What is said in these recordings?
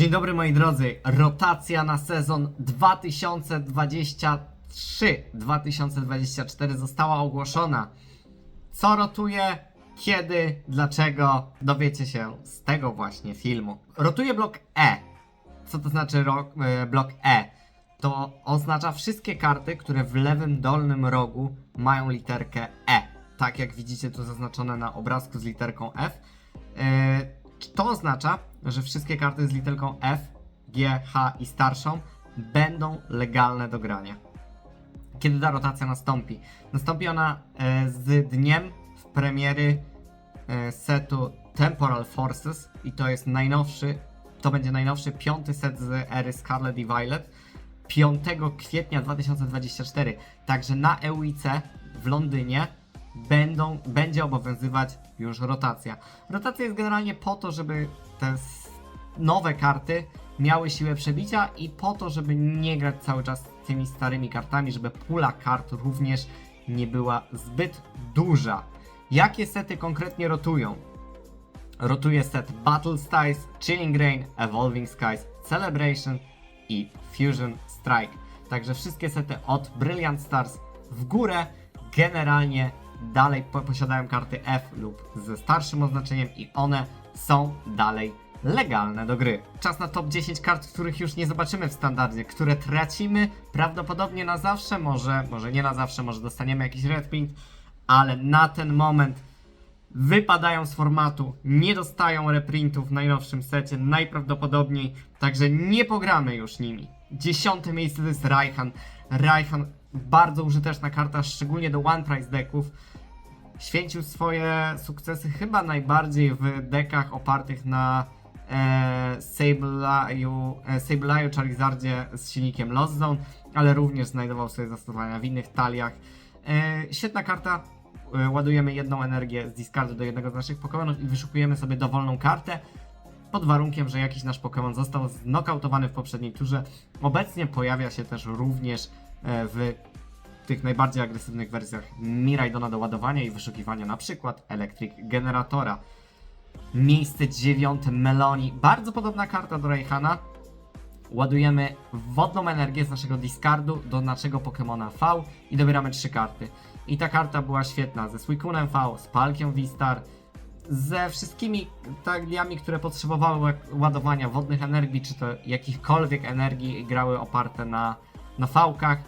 Dzień dobry moi drodzy. Rotacja na sezon 2023-2024 została ogłoszona. Co rotuje, kiedy, dlaczego, dowiecie się z tego właśnie filmu. Rotuje blok E. Co to znaczy e, blok E? To oznacza wszystkie karty, które w lewym dolnym rogu mają literkę E. Tak jak widzicie tu zaznaczone na obrazku z literką F. E, to oznacza, że wszystkie karty z literką F, G, H i starszą będą legalne do grania. Kiedy ta rotacja nastąpi? Nastąpi ona e, z dniem w premiery e, setu Temporal Forces i to jest najnowszy, to będzie najnowszy piąty set z ery Scarlet i Violet 5 kwietnia 2024. Także na EUIC w Londynie będą, będzie obowiązywać już rotacja. Rotacja jest generalnie po to, żeby te nowe karty miały siłę przebicia i po to, żeby nie grać cały czas tymi starymi kartami, żeby pula kart również nie była zbyt duża. Jakie sety konkretnie rotują? Rotuje set Battle Styles, Chilling Rain, Evolving Skies, Celebration i Fusion Strike. Także wszystkie sety od Brilliant Stars w górę generalnie dalej po posiadają karty F lub ze starszym oznaczeniem i one są dalej legalne do gry. Czas na top 10 kart, których już nie zobaczymy w standardzie, które tracimy prawdopodobnie na zawsze, może, może nie na zawsze, może dostaniemy jakiś red ale na ten moment wypadają z formatu, nie dostają reprintów w najnowszym secie, najprawdopodobniej, także nie pogramy już nimi. Dziesiąte miejsce to jest Raihan. Raihan, bardzo użyteczna karta, szczególnie do One Price decków. Święcił swoje sukcesy chyba najbardziej w dekach opartych na e, Sableyu, e, Charizardzie z silnikiem Lost Zone, ale również znajdował sobie zastosowania w innych taliach. E, świetna karta, e, ładujemy jedną energię z discardu do jednego z naszych Pokémonów i wyszukujemy sobie dowolną kartę pod warunkiem, że jakiś nasz Pokémon został znokautowany w poprzedniej turze. Obecnie pojawia się też również w tych najbardziej agresywnych wersjach Miraidona do ładowania i wyszukiwania na przykład Electric Generatora. Miejsce dziewiąte Meloni. Bardzo podobna karta do Rayhana. Ładujemy wodną energię z naszego discardu do naszego Pokemona V i dobieramy trzy karty. I ta karta była świetna ze Suicunem V, z Palkią V-Star, ze wszystkimi tagliami, które potrzebowały ładowania wodnych energii, czy to jakichkolwiek energii grały oparte na, na V-kach.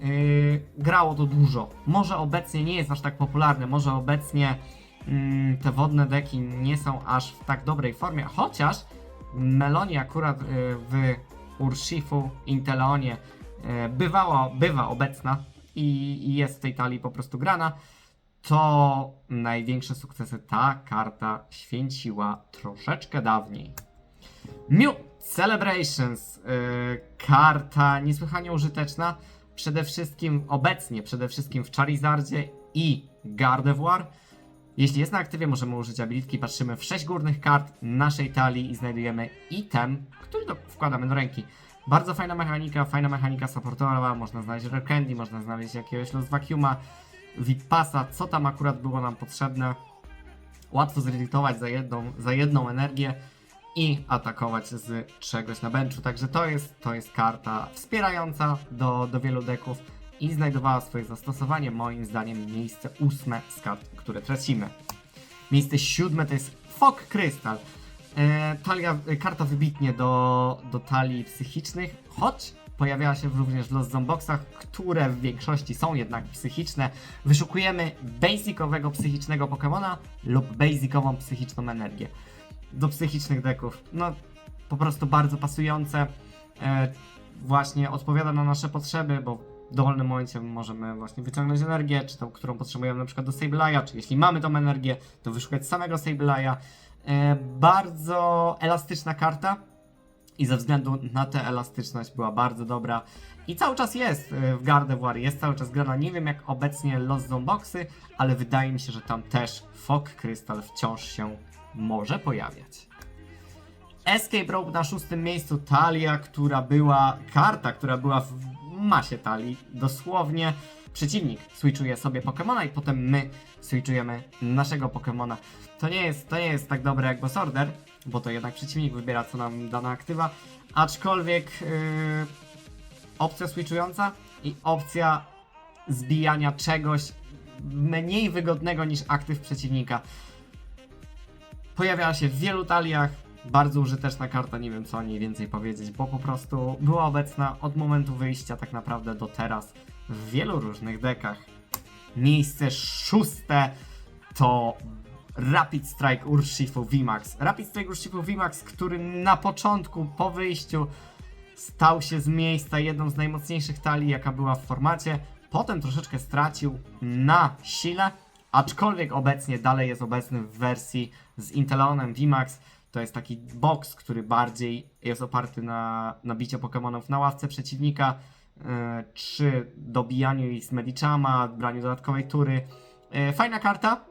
Yy, grało to dużo. Może obecnie nie jest aż tak popularne, może obecnie mm, te wodne deki nie są aż w tak dobrej formie, chociaż Meloni akurat yy, w Urshifu, Inteleonie yy, bywała, bywa obecna i, i jest w tej talii po prostu grana, to największe sukcesy ta karta święciła troszeczkę dawniej. Mew Celebrations, yy, karta niesłychanie użyteczna, przede wszystkim obecnie, przede wszystkim w Charizardzie i Gardevoir. Jeśli jest na aktywie, możemy użyć abilitki, patrzymy w 6 górnych kart naszej talii i znajdujemy item, który do, wkładamy do ręki. Bardzo fajna mechanika, fajna mechanika supportowa, można znaleźć Rare Candy, można znaleźć jakiegoś Lost Vacuuma, Vipasa, co tam akurat było nam potrzebne. Łatwo zredytować za jedną, za jedną energię i atakować z czegoś na benchu. Także to jest, to jest karta wspierająca do, do wielu deków i znajdowała swoje zastosowanie, moim zdaniem, miejsce ósme z kart, które tracimy. Miejsce siódme to jest Fog Crystal. E, talia, e, karta wybitnie do, do talii psychicznych, choć pojawiała się również w Lost Zomboxach, które w większości są jednak psychiczne. Wyszukujemy basicowego psychicznego Pokemona lub basicową psychiczną energię. Do psychicznych deków, no po prostu bardzo pasujące. E, właśnie odpowiada na nasze potrzeby, bo w dowolnym momencie możemy właśnie wyciągnąć energię, czy tą, którą potrzebujemy na przykład do Sableya, czy jeśli mamy tą energię, to wyszukać samego Sableya. E, bardzo elastyczna karta i ze względu na tę elastyczność była bardzo dobra i cały czas jest e, w Gardevoir, jest cały czas grana. Nie wiem jak obecnie Zone Boxy, ale wydaje mi się, że tam też Fog Crystal wciąż się może pojawiać. Escape Rope na szóstym miejscu, talia, która była, karta, która była w masie talii, dosłownie przeciwnik switchuje sobie Pokemona i potem my switchujemy naszego Pokemona. To nie jest, to nie jest tak dobre jak Boss Order, bo to jednak przeciwnik wybiera co nam dana aktywa, aczkolwiek yy, opcja switchująca i opcja zbijania czegoś mniej wygodnego niż aktyw przeciwnika. Pojawiała się w wielu taliach, bardzo użyteczna karta, nie wiem co o niej więcej powiedzieć, bo po prostu była obecna od momentu wyjścia tak naprawdę do teraz w wielu różnych dekach. Miejsce szóste to Rapid Strike Urshifu VMAX. Rapid Strike Urshifu VMAX, który na początku, po wyjściu, stał się z miejsca jedną z najmocniejszych talii, jaka była w formacie. Potem troszeczkę stracił na sile, aczkolwiek obecnie dalej jest obecny w wersji z Inteleonem VMAX. To jest taki box, który bardziej jest oparty na, na biciu Pokémonów na ławce przeciwnika, yy, czy dobijaniu ich z Medichama, braniu dodatkowej tury. Yy, fajna karta.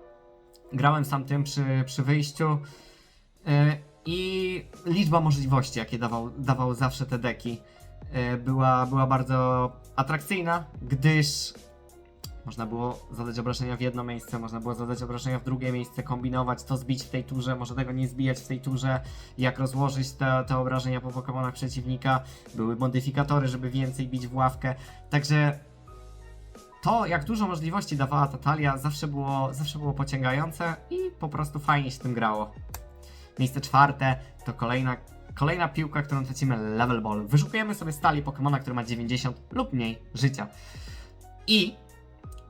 Grałem sam tym przy, przy wyjściu. Yy, I liczba możliwości, jakie dawał, dawał zawsze te deki, yy, była, była bardzo atrakcyjna, gdyż można było zadać obrażenia w jedno miejsce, można było zadać obrażenia w drugie miejsce, kombinować, to zbić w tej turze, może tego nie zbijać w tej turze, jak rozłożyć te, te obrażenia po Pokémonach przeciwnika. Były modyfikatory, żeby więcej bić w ławkę. Także to, jak dużo możliwości dawała ta talia, zawsze było, zawsze było pociągające i po prostu fajnie się tym grało. Miejsce czwarte to kolejna, kolejna piłka, którą tracimy level ball. Wyszukujemy sobie stali Pokémona, który ma 90 lub mniej życia. I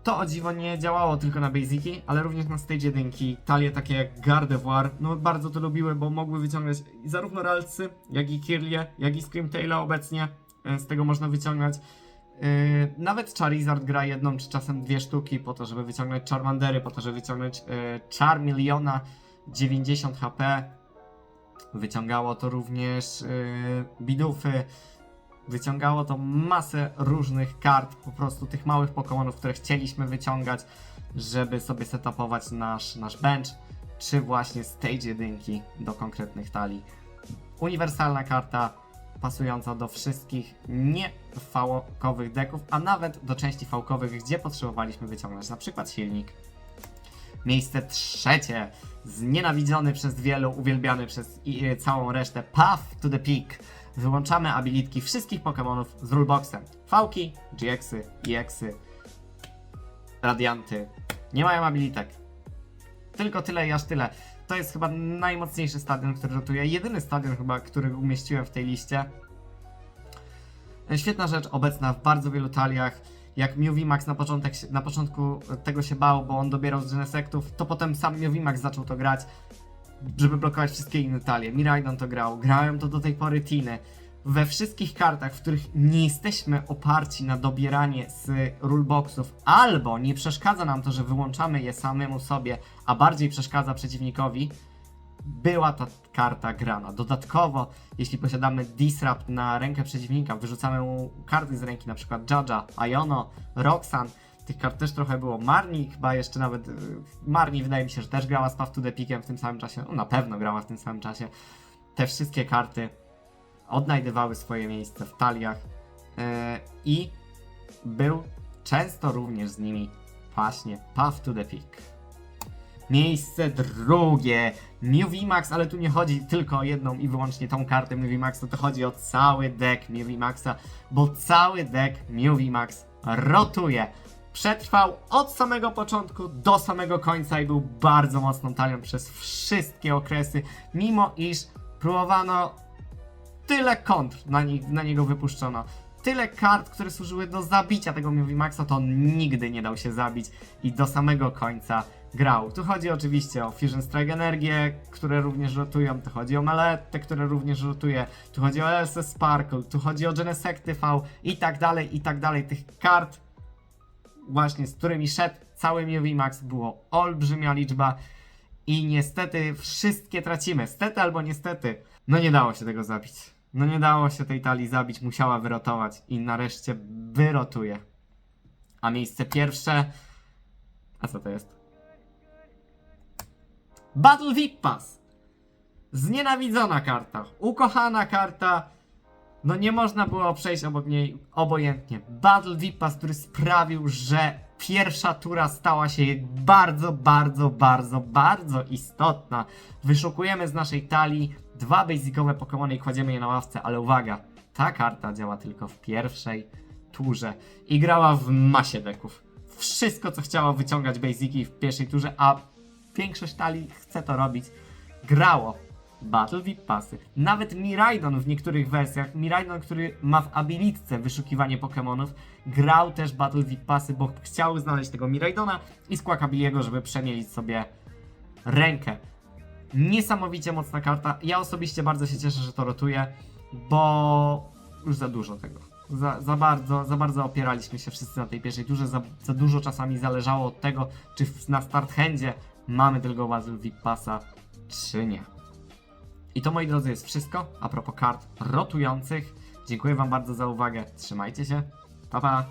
to o dziwo nie działało tylko na Basiki, ale również na Stage 1. Talie takie jak Gardevoir, no bardzo to lubiły, bo mogły wyciągać zarówno Ralsy, jak i Kirlie, jak i Screamtaila obecnie. e, Z tego można wyciągać. Yy, nawet Charizard gra jedną czy czasem dwie sztuki po to, żeby wyciągnąć Charmandery, po to, żeby wyciągnąć yy, Charmeleona 90 HP. Wyciągało to również yy, Bidufy. Wyciągało to masę różnych kart, po prostu tych małych Pokémonów, które chcieliśmy wyciągać, żeby sobie setupować nasz, nasz bench, czy właśnie stage jedynki do konkretnych talii. Uniwersalna karta, pasująca do wszystkich nie fałkowych deków, a nawet do części fałkowych, gdzie potrzebowaliśmy wyciągnąć na przykład silnik. Miejsce trzecie, znienawidzony przez wielu, uwielbiany przez i, całą resztę, Path to the Peak. Wyłączamy abilitki wszystkich Pokémonów z ruleboxem. Fałki, GX-y, EX-y, Radianty. Nie mają abilitek. Tylko tyle i aż tyle. To jest chyba najmocniejszy stadion, który rotuje. Jedyny stadion chyba, który umieściłem w tej liście. Świetna rzecz, obecna w bardzo wielu taliach. Jak Max na, na początku tego się bał, bo on dobierał z to potem sam Max zaczął to grać, żeby blokować wszystkie inne talie. Miraidon to grał, grałem to do tej pory Tiny. We wszystkich kartach, w których nie jesteśmy oparci na dobieranie z ruleboxów, albo nie przeszkadza nam to, że wyłączamy je samemu sobie, a bardziej przeszkadza przeciwnikowi, była ta karta grana. Dodatkowo, jeśli posiadamy Disrupt na rękę przeciwnika, wyrzucamy mu karty z ręki, na przykład Jaja, Iono, Roxan, tych kart też trochę było. Marni chyba jeszcze nawet, y, Marni wydaje mi się, że też grała z Path to the Peakiem w tym samym czasie, no na pewno grała w tym samym czasie. Te wszystkie karty odnajdywały swoje miejsce w taliach yy, i był często również z nimi właśnie Path to the Peak. Miejsce drugie. Max, ale tu nie chodzi tylko o jedną i wyłącznie tą kartę Maxa, to chodzi o cały deck Maxa, bo cały deck Max rotuje. Przetrwał od samego początku do samego końca i był bardzo mocną talią przez wszystkie okresy, mimo iż próbowano tyle kontr na, na niego wypuszczono. Tyle kart, które służyły do zabicia tego Maxa, to on nigdy nie dał się zabić i do samego końca grał. Tu chodzi oczywiście o Fusion Strike Energię, które również rotują, tu chodzi o Maletę, które również rotuje, tu chodzi o LS Sparkle, tu chodzi o Genesect TV i tak dalej, i tak dalej. Tych kart właśnie, z którymi szedł cały Max było olbrzymia liczba i niestety wszystkie tracimy. Stety albo niestety. No nie dało się tego zabić. No nie dało się tej talii zabić, musiała wyrotować i nareszcie wyrotuje. A miejsce pierwsze... A co to jest? Battle VIP Pass! Znienawidzona karta, ukochana karta, no nie można było przejść obok niej obojętnie. Battle VIP Pass, który sprawił, że pierwsza tura stała się bardzo, bardzo, bardzo, bardzo istotna. Wyszukujemy z naszej talii dwa basicowe Pokémony i kładziemy je na ławce, ale uwaga, ta karta działa tylko w pierwszej turze i grała w masie deków. Wszystko, co chciało wyciągać basiki w pierwszej turze, a większość talii chce to robić, grało. Battle VIP Passy. Nawet Miraidon w niektórych wersjach, Miraidon, który ma w abilitce wyszukiwanie Pokémonów, grał też Battle VIP Passy, bo chciał znaleźć tego Miraidona i Squawkabiliego, żeby przemielić sobie rękę. Niesamowicie mocna karta. Ja osobiście bardzo się cieszę, że to rotuje, bo już za dużo tego. Za, za, bardzo, za bardzo opieraliśmy się wszyscy na tej pierwszej turze, za, za dużo czasami zależało od tego, czy na start handzie mamy tego Battle VIP Passa, czy nie. I to moi drodzy jest wszystko a propos kart rotujących. Dziękuję Wam bardzo za uwagę. Trzymajcie się. Pa pa.